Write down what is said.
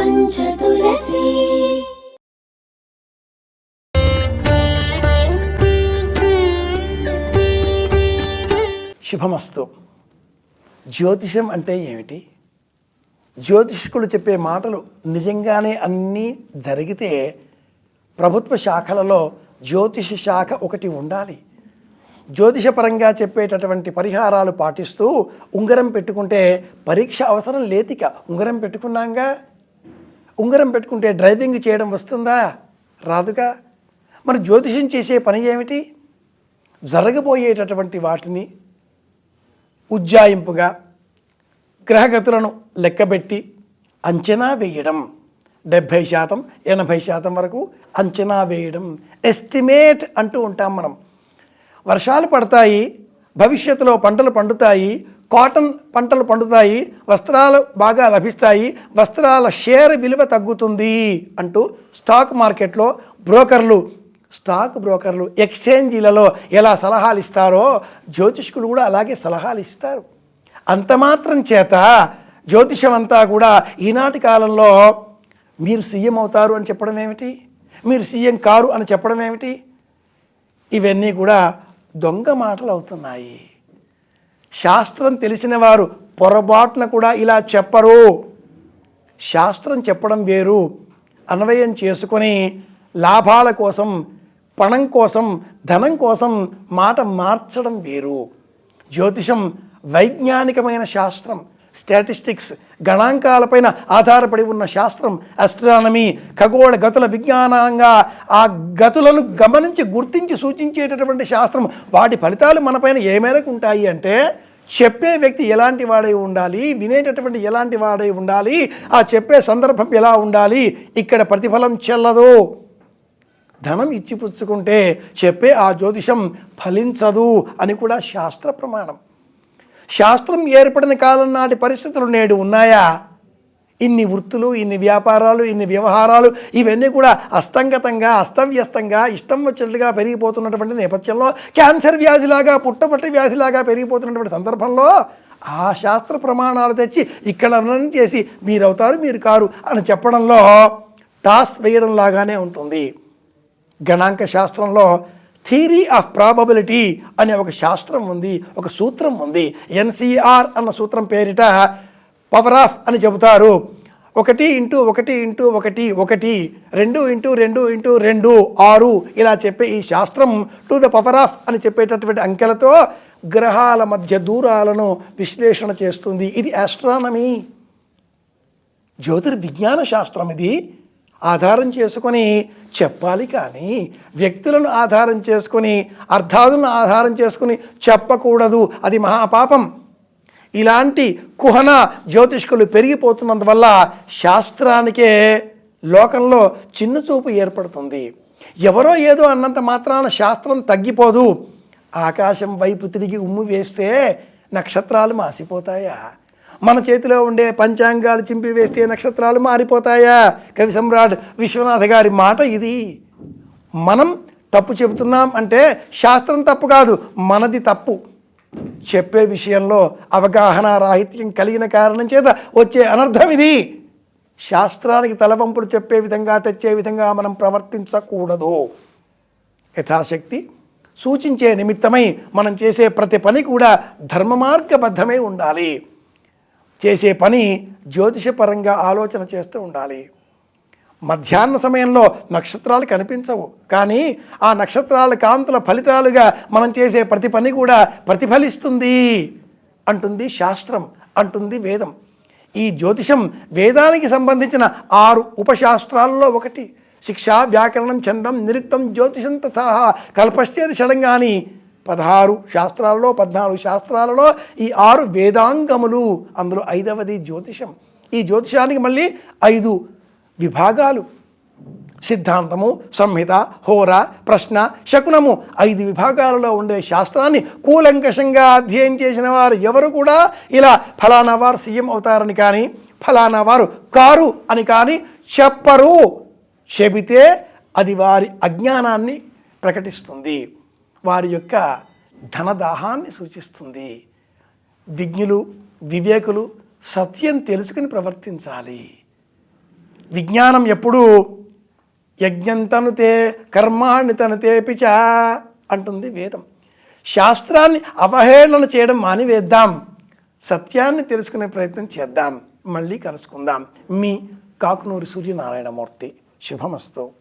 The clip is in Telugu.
श्रीहरिपञ्चतुलसी శుభమస్తు జ్యోతిషం అంటే ఏమిటి జ్యోతిష్కులు చెప్పే మాటలు నిజంగానే అన్నీ జరిగితే ప్రభుత్వ శాఖలలో జ్యోతిష శాఖ ఒకటి ఉండాలి జ్యోతిషపరంగా చెప్పేటటువంటి పరిహారాలు పాటిస్తూ ఉంగరం పెట్టుకుంటే పరీక్ష అవసరం లేతిక ఉంగరం పెట్టుకున్నాంగా? ఉంగరం పెట్టుకుంటే డ్రైవింగ్ చేయడం వస్తుందా? రాదుగా? మరి జ్యోతిషం చేసే పని ఏమిటి? జరగబోయేటటువంటి వాటిని ఉజ్జాయింపుగా గ్రహగతులను లెక్కబెట్టి అంచనా వేయడం. డెబ్భై శాతం ఎనభై శాతం వరకు అంచనా వేయడం. ఎస్టిమేట్ అంటూ ఉంటాం మనం. వర్షాలు పడతాయి భవిష్యత్తులో పంటలు పండుతాయి కాటన్ పంటలు పండుతాయి వస్త్రాలు బాగా లభిస్తాయి వస్త్రాల షేర్ విలువ తగ్గుతుంది అంటూ స్టాక్ మార్కెట్లో బ్రోకర్లు స్టాక్ బ్రోకర్లు ఎక్స్చేంజీలలో ఎలా సలహాలు ఇస్తారో జ్యోతిష్కులు కూడా అలాగే సలహాలు ఇస్తారు. అంత మాత్రం చేత జ్యోతిషం అంతా కూడా ఈనాటి కాలంలో మీరు సీఎం అవుతారు అని చెప్పడం ఏమిటి? మీరు సీఎం కారు అని చెప్పడం ఏమిటి? ఇవన్నీ కూడా దొంగ మాటలు అవుతున్నాయి. శాస్త్రం తెలిసిన వారు పొరపాటున కూడా ఇలా చెప్పరు. శాస్త్రం చెప్పడం వేరు. అన్వయం చేసుకొని లాభాల కోసం పణం కోసం ధనం కోసం మాట మార్చడం వేరు. జ్యోతిషం వైజ్ఞానికమైన శాస్త్రం. స్టాటిస్టిక్స్ గణాంకాలపైన ఆధారపడి ఉన్న శాస్త్రం అస్ట్రానమీ ఖగోళ గతుల విజ్ఞానంగా ఆ గతులను గమనించి గుర్తించి సూచించేటటువంటి శాస్త్రం వాటి ఫలితాలు మనపైన ఏ మేరకు ఉంటాయి అంటే చెప్పే వ్యక్తి ఎలాంటి వాడై ఉండాలి వినేటటువంటి ఎలాంటి వాడై ఉండాలి ఆ చెప్పే సందర్భం ఎలా ఉండాలి ఇక్కడ ప్రతిఫలం చెల్లదు. ధనం ఇచ్చిపుచ్చుకుంటే చెప్పే ఆ జ్యోతిషం ఫలించదు అని కూడా శాస్త్ర ప్రమాణం. శాస్త్రం ఏర్పడిన కాలం నాటి పరిస్థితులు నేడు ఉన్నాయా? ఇన్ని వృత్తులు ఇన్ని వ్యాపారాలు ఇన్ని వ్యవహారాలు ఇవన్నీ కూడా అస్తంగతంగా అస్తవ్యస్తంగా ఇష్టం వచ్చినట్లుగా పెరిగిపోతున్నటువంటి నేపథ్యంలో క్యాన్సర్ వ్యాధిలాగా పుట్టపట్టి వ్యాధిలాగా పెరిగిపోతున్నటువంటి సందర్భంలో ఆ శాస్త్ర ప్రమాణాలు తెచ్చి ఇక్కడ అన్నం చేసి మీరవుతారు మీరు కారు అని చెప్పడంలో టాస్ వేయడం లాగానే ఉంటుంది. గణాంక శాస్త్రంలో థీరీ ఆఫ్ ప్రాబబిలిటీ అనే ఒక శాస్త్రం ఉంది ఒక సూత్రం ఉంది. ఎన్సిఆర్ అన్న సూత్రం పేరిట పవర్ ఆఫ్ అని చెబుతారు. ఒకటి ఇంటూ ఒకటి ఇంటూ ఒకటి ఒకటి రెండు ఇంటూ రెండు ఇంటూ రెండు ఆరు ఇలా చెప్పే ఈ శాస్త్రం టు ద పవర్ ఆఫ్ అని చెప్పేటటువంటి అంకెలతో గ్రహాల మధ్య దూరాలను విశ్లేషణ చేస్తుంది. ఇది ఆస్ట్రానమీ జ్యోతిర్విజ్ఞాన శాస్త్రం ఇది. ఆధారం చేసుకొని చెప్పాలి కానీ వ్యక్తులను ఆధారం చేసుకొని అర్థాలను ఆధారం చేసుకొని చెప్పకూడదు. అది మహాపాపం. ఇలాంటి కుహన జ్యోతిష్కులు పెరిగిపోతున్నందువల్ల శాస్త్రానికే లోకంలో చిన్నచూపు ఏర్పడుతుంది. ఎవరో ఏదో అన్నంత మాత్రాన శాస్త్రం తగ్గిపోదు. ఆకాశం వైపు తిరిగి ఉమ్ము వేస్తే నక్షత్రాలు మాసిపోతాయా? మన చేతిలో ఉండే పంచాంగాలు చింపివేస్తే నక్షత్రాలు మారిపోతాయా? కవి సమ్రాట్ విశ్వనాథ గారి మాట ఇది. మనం తప్పు చెబుతున్నాం అంటే శాస్త్రం తప్పు కాదు మనది తప్పు. చెప్పే విషయంలో అవగాహన రాహిత్యం కలిగిన కారణం చేత వచ్చే అనర్థం ఇది. శాస్త్రానికి తలవంపులు చెప్పే విధంగా తెచ్చే విధంగా మనం ప్రవర్తించకూడదు. యథాశక్తి సూచించే నిమిత్తమై మనం చేసే ప్రతి పని కూడా ధర్మ మార్గబద్ధమై ఉండాలి. చేసే పని జ్యోతిషపరంగా ఆలోచన చేస్తూ ఉండాలి. మధ్యాహ్న సమయంలో నక్షత్రాలు కనిపించవు. కానీ ఆ నక్షత్రాల కాంతుల ఫలితాలుగా మనం చేసే ప్రతి పని కూడా ప్రతిఫలిస్తుంది అంటుంది శాస్త్రం అంటుంది వేదం. ఈ జ్యోతిషం వేదానికి సంబంధించిన ఆరు ఉపశాస్త్రాల్లో ఒకటి. శిక్ష వ్యాకరణం చందం నిరుక్తం జ్యోతిషం తథా కల్పశ్చేది షడంగాని పదహారు శాస్త్రాలలో పద్నాలుగు శాస్త్రాలలో ఈ ఆరు వేదాంగములు. అందులో ఐదవది జ్యోతిషం. ఈ జ్యోతిషానికి మళ్ళీ ఐదు విభాగాలు. సిద్ధాంతము సంహిత హోర ప్రశ్న శకునము ఐదు విభాగాలలో ఉండే శాస్త్రాన్ని కూలంకషంగా అధ్యయనం చేసిన వారు ఎవరు కూడా ఇలా ఫలానా వారు సీఎం అవుతారని కానీ ఫలానా వారు కారు అని కానీ చెప్పరు. చెబితే అది వారి అజ్ఞానాన్ని ప్రకటిస్తుంది. వారి యొక్క ధనదాహాన్ని సూచిస్తుంది. విజ్ఞులు వివేకులు సత్యం తెలుసుకుని ప్రవర్తించాలి. విజ్ఞానం ఎప్పుడూ యజ్ఞం తనుతే కర్మాణి తనుతే పిచ అంటుంది వేదం. శాస్త్రాన్ని అవహేళన చేయడం మానివేద్దాం. సత్యాన్ని తెలుసుకునే ప్రయత్నం చేద్దాం. మళ్ళీ కలుసుకుందాం. మీ కాకునూరి సూర్యనారాయణమూర్తి. శుభమస్తు.